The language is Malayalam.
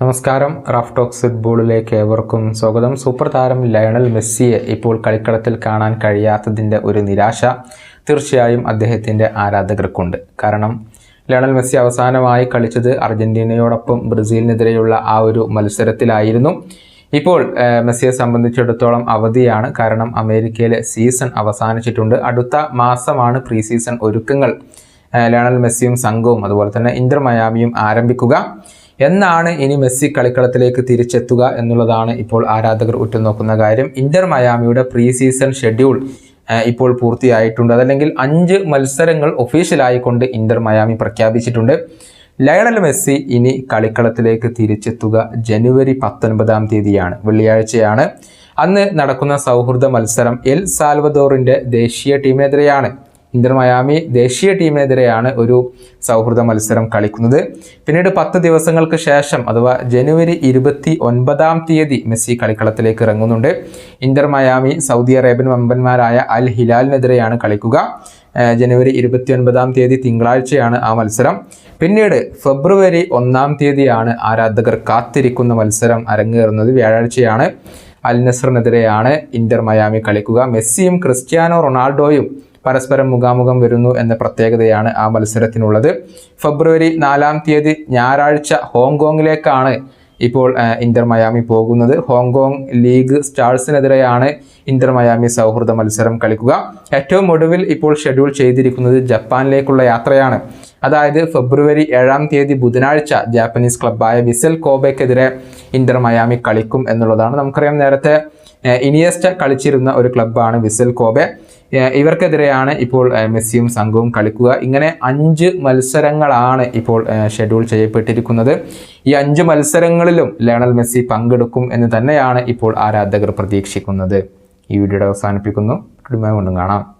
നമസ്കാരം. റഫ് ടോക്സ് ഫുട്ബോളിലേക്ക് ഏവർക്കും സ്വാഗതം. സൂപ്പർ താരം ലയണൽ മെസ്സിയെ ഇപ്പോൾ കളിക്കളത്തിൽ കാണാൻ കഴിയാത്തതിന്റെ ഒരു നിരാശ തീർച്ചയായും അദ്ദേഹത്തിന്റെ ആരാധകർക്കുണ്ട്. കാരണം ലയണൽ മെസ്സി അവസാനമായി കളിച്ചത് അർജന്റീനയോടൊപ്പം ബ്രസീലിനെതിരെയുള്ള ആ ഒരു മത്സരത്തിലായിരുന്നു. ഇപ്പോൾ മെസ്സിയെ സംബന്ധിച്ചിടത്തോളം അവധിയാണ്. കാരണം അമേരിക്കയിലെ സീസൺ അവസാനിച്ചിട്ടുണ്ട്. അടുത്ത മാസമാണ് പ്രീ സീസൺ ഒരുക്കങ്ങൾ ലയണൽ മെസ്സിയും സംഘവും അതുപോലെ തന്നെ ഇന്റർ മയാമിയും ആരംഭിക്കുക. എന്നാണ് ഇനി മെസ്സി കളിക്കളത്തിലേക്ക് തിരിച്ചെത്തുക എന്നുള്ളതാണ് ഇപ്പോൾ ആരാധകർ ഉറ്റുനോക്കുന്ന കാര്യം. ഇന്റർ മയാമിയുടെ പ്രീ സീസൺ ഷെഡ്യൂൾ ഇപ്പോൾ പൂർത്തിയായിട്ടുണ്ട്. അതല്ലെങ്കിൽ അഞ്ച് മത്സരങ്ങൾ ഒഫീഷ്യലായിക്കൊണ്ട് ഇന്റർ മയാമി പ്രഖ്യാപിച്ചിട്ടുണ്ട്. ലയണൽ മെസ്സി ഇനി കളിക്കളത്തിലേക്ക് തിരിച്ചെത്തുക ജനുവരി പത്തൊൻപതാം തീയതിയാണ് വെള്ളിയാഴ്ചയാണ്. അന്ന് നടക്കുന്ന സൗഹൃദ മത്സരം എൽ സാൽവദോറിന്റെ ദേശീയ ടീമിനെതിരെയാണ്. ഇന്റർ മയാമി ദേശീയ ടീമിനെതിരെയാണ് ഒരു സൗഹൃദ മത്സരം കളിക്കുന്നത്. പിന്നീട് പത്ത് ദിവസങ്ങൾക്ക് ശേഷം അഥവാ ജനുവരി ഇരുപത്തി ഒൻപതാം തീയതി മെസ്സി കളിക്കളത്തിലേക്ക് ഇറങ്ങുന്നുണ്ട്. ഇന്റർ മയാമി സൗദി അറേബ്യൻ വമ്പന്മാരായ അൽ ഹിലാലിനെതിരെയാണ് കളിക്കുക. ജനുവരി ഇരുപത്തി ഒൻപതാം തീയതി തിങ്കളാഴ്ചയാണ് ആ മത്സരം. പിന്നീട് ഫെബ്രുവരി ഒന്നാം തീയതിയാണ് ആരാധകർ കാത്തിരിക്കുന്ന മത്സരം അരങ്ങേറുന്നത്. വ്യാഴാഴ്ചയാണ് അൽ നസറിനെതിരെയാണ് ഇന്റർ മയാമി കളിക്കുക. മെസ്സിയും ക്രിസ്ത്യാനോ റൊണാൾഡോയും പരസ്പരം മുഖാമുഖം വരുന്നു എന്ന പ്രത്യേകതയാണ് ആ മത്സരത്തിനുള്ളത്. ഫെബ്രുവരി നാലാം തീയതി ഞായറാഴ്ച ഹോങ്കോങ്ങിലേക്കാണ് ഇപ്പോൾ ഇന്റർ മയാമി പോകുന്നത്. ഹോങ്കോങ് ലീഗ് സ്റ്റാർസിനെതിരെയാണ് ഇന്റർ മയാമി സൗഹൃദ മത്സരം കളിക്കുക. ഏറ്റവും ഒടുവിൽ ഇപ്പോൾ ഷെഡ്യൂൾ ചെയ്തിരിക്കുന്നത് ജപ്പാനിലേക്കുള്ള യാത്രയാണ്. അതായത് ഫെബ്രുവരി ഏഴാം തീയതി ബുധനാഴ്ച ജാപ്പനീസ് ക്ലബ്ബായ വിസൽ കോബയ്ക്കെതിരെ ഇന്റർ മയാമി കളിക്കും എന്നുള്ളതാണ്. നമുക്കറിയാം നേരത്തെ ഇനിയസ്റ്റ കളിച്ചിരുന്ന ഒരു ക്ലബ്ബാണ് വിസൽ കോബെ. ഇവർക്കെതിരെയാണ് ഇപ്പോൾ മെസ്സിയും സംഘവും കളിക്കുക. ഇങ്ങനെ അഞ്ച് മത്സരങ്ങളാണ് ഇപ്പോൾ ഷെഡ്യൂൾ ചെയ്യപ്പെട്ടിരിക്കുന്നത്. ഈ അഞ്ച് മത്സരങ്ങളിലും ലയണൽ മെസ്സി പങ്കെടുക്കും എന്ന് തന്നെയാണ് ഇപ്പോൾ ആരാധകർ പ്രതീക്ഷിക്കുന്നത്. ഈ വീഡിയോയുടെ അവസാനിപ്പിക്കുന്നു. വീണ്ടും കാണാം.